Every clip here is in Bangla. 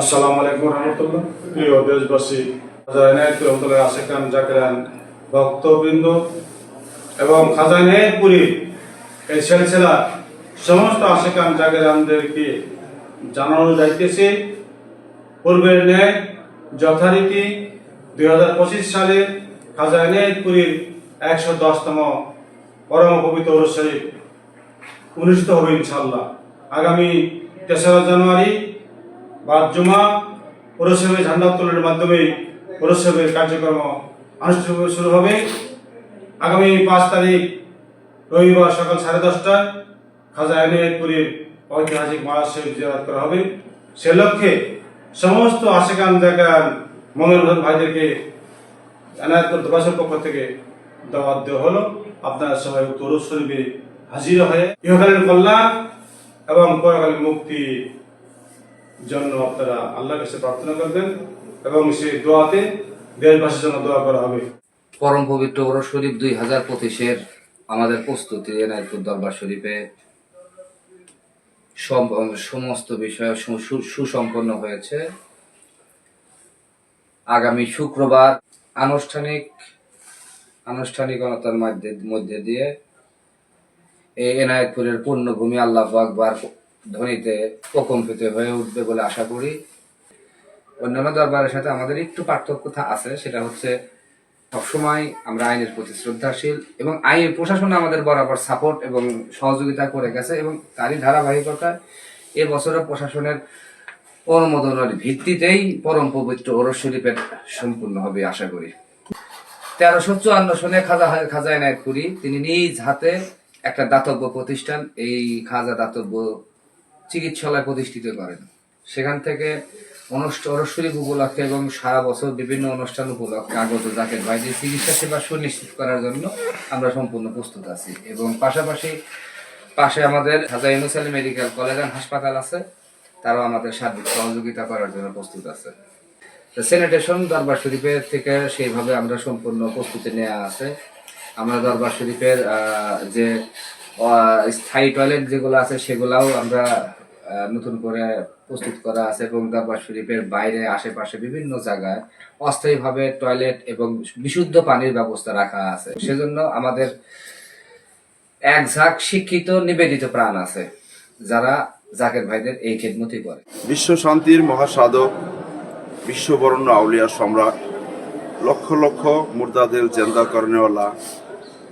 আসসালামু আলাইকুম রহমতুল্লাহ। প্রিয় দেশবাসী, খাজা এনায়ত রহমতুল্লাহ আশেকান জাকরান ভক্তবৃন্দ এবং খাজা এনায়তপুরী এই সিলসিলা সমস্ত আশেকান জাকরানদেরকে জানানো যাইতেছে। পূর্বের ন্যায় যথারীতি দুই হাজার পঁচিশ সালে খাজা এনায়তপুরীর একশো দশতম পরম পবিত্র অনুষ্ঠিত হবে ইনশাল্লাহ আগামী তেসরা জানুয়ারি বাদ জমা পৌরসভায় ঝান্ডা উত্তোলনের মাধ্যমে পৌরসভার কার্যক্রম আনুষ্ঠানিক শুরু হবে। আগামী পাঁচ তারিখ রবিবার সকাল সাড়ে দশটায় খাজা এনায়তপুরের ঐতিহাসিক মারাজ শরীফ জিয়ারত করা হবে। সে লক্ষ্যে সমস্ত আশেকান জায়গার মনোরঞ্জন ভাইদেরকে এনায়তপুর দবাসের পক্ষ থেকে দাওয়াত দেওয়া হলো। আপনারা সবাই উক্ত ওরস শরীফে হাজির হয়ে ইহকালীন কল্যাণ এবং পরকালীন মুক্তি জন্য আপনারা আল্লাহর কাছে প্রার্থনা করবেন এবং সেই দোয়াতে দেশবাসীর জন্য দোয়া করা হবে। পরম পবিত্র ওরস শরীফ দুই হাজার পঁচিশের আমাদের প্রস্তুতি এনায়তুর দরবার শরীফে সমস্ত বিষয় সুসম্পন্ন হয়েছে। আগামী শুক্রবার আনুষ্ঠানিক আনুষ্ঠানিকতার মধ্যে দিয়ে এই এনায়তপুরের পূর্ণভূমি আল্লাহ আকবার ধ্বনিতে প্রকম্পিত হয়ে উঠবে বলে আশা করি। অন্যান্য দরবারের সাথে আমাদের একটু পার্থক্য আছে, সেটা হচ্ছে সবসময় আমরা আইনের প্রতি শ্রদ্ধাশীল এবং আইন প্রশাসন আমাদের বরাবর সাপোর্ট এবং সহযোগিতা করে গেছে এবং তারই ধারাবাহিকতায় এবছরও প্রশাসনের অনুমোদনের ভিত্তিতেই পরম পবিত্র ওরস শরীফের সম্পূর্ণ হবে আশা করি। তেরোশো চুয়ান্ন সনে খাজা খাজা এনায়তপুরি তিনি নিজ হাতে একটা দাতব্য প্রতিষ্ঠান, এই খাজা দাতব্য চিকিৎসালয় প্রতিষ্ঠিত করেন। সেখান থেকে অনুষ্ঠান শরীফ উপলক্ষে এবং সারা বছর বিভিন্ন অনুষ্ঠান উপলক্ষে আগত জাকের ভাইদের চিকিৎসা সেবা সুনিশ্চিত করার জন্য আমরা সম্পূর্ণ প্রস্তুত আছি এবং পাশাপাশি পাশে আমাদের হাজা ইউনুস মেডিকেল কলেজ অ্যান্ড হাসপাতাল আছে। তারাও আমাদের সার্বিক সহযোগিতা করার জন্য প্রস্তুত আছে। স্যানিটেশন দরবার শরীফের থেকে সেইভাবে আমরা সম্পূর্ণ প্রস্তুতি নেওয়া আছে। আমরা দরবার শরীফের যে স্থায়ী টয়লেট যেগুলো আছে সেগুলাও আমরা নতুন করে প্রস্তুত করা আছে এবং দরবার শরীফের বাইরে, আশেপাশে বিভিন্ন জায়গায় অস্থায়ীভাবে টয়লেট এবং বিশুদ্ধ পানির ব্যবস্থা রাখা আছে। সেজন্য আমাদের এক ঝাঁক শিক্ষিত, নিবেদিত প্রাণ আছে যারা জাকের ভাইদের এই খেদমতি করে। বিশ্ব শান্তির মহাসাধক, বিশ্ববরণ্য আউলিয়া সম্রাট, লক্ষ লক্ষ মুর্দাদের জেন্দা করেনেওয়ালা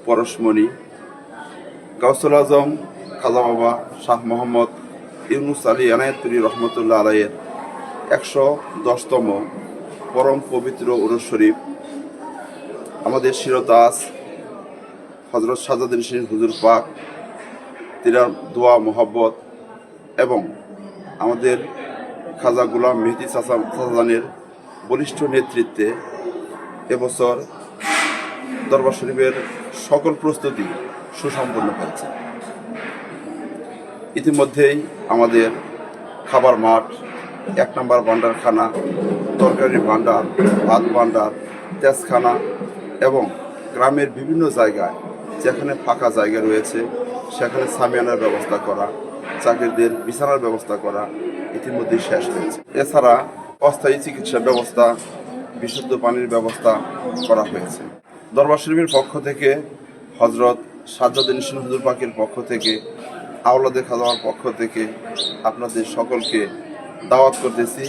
পরশমণি, গাউসুল আজম, খাজা বাবা শাহ মোহাম্মদ ইউনুস আলী এনায়তুরি রহমতুল্লাহ আলাইয়ের একশো দশতম পরম পবিত্র উরস শরীফ। আমাদের শিরতাজ হজরত সাজাদিন সিং হুজুর পাক, তিনার দোয়া, মোহাব্বত এবং আমাদের খাজা গুলাম মেহদি সাজানের বলিষ্ঠ নেতৃত্বে এবছর দরবার শরীফের সকল প্রস্তুতি সুসম্পন্ন হয়েছে। ইতিমধ্যেই আমাদের খাবার মাঠ, এক নম্বর ভান্ডারখানা তরকারি ভান্ডার ভাত ভান্ডার তেজখানা এবং গ্রামের বিভিন্ন জায়গায় যেখানে ফাঁকা জায়গা রয়েছে, সেখানে সামিয়ানার ব্যবস্থা করা, চাকরিদের বিছানার ব্যবস্থা করা ইতিমধ্যেই শেষ হয়েছে। এছাড়া অস্থায়ী চিকিৎসা ব্যবস্থা, বিশুদ্ধ পানির ব্যবস্থা করা হয়েছে। দরবার শরীফের পক্ষ থেকে হজরত সাজ্জাদিন হুজুর পাখির পক্ষ থেকে আওলাদের খাজাওয়ার পক্ষ থেকে আপনাদের সকলকে দাওয়াত করতেছি।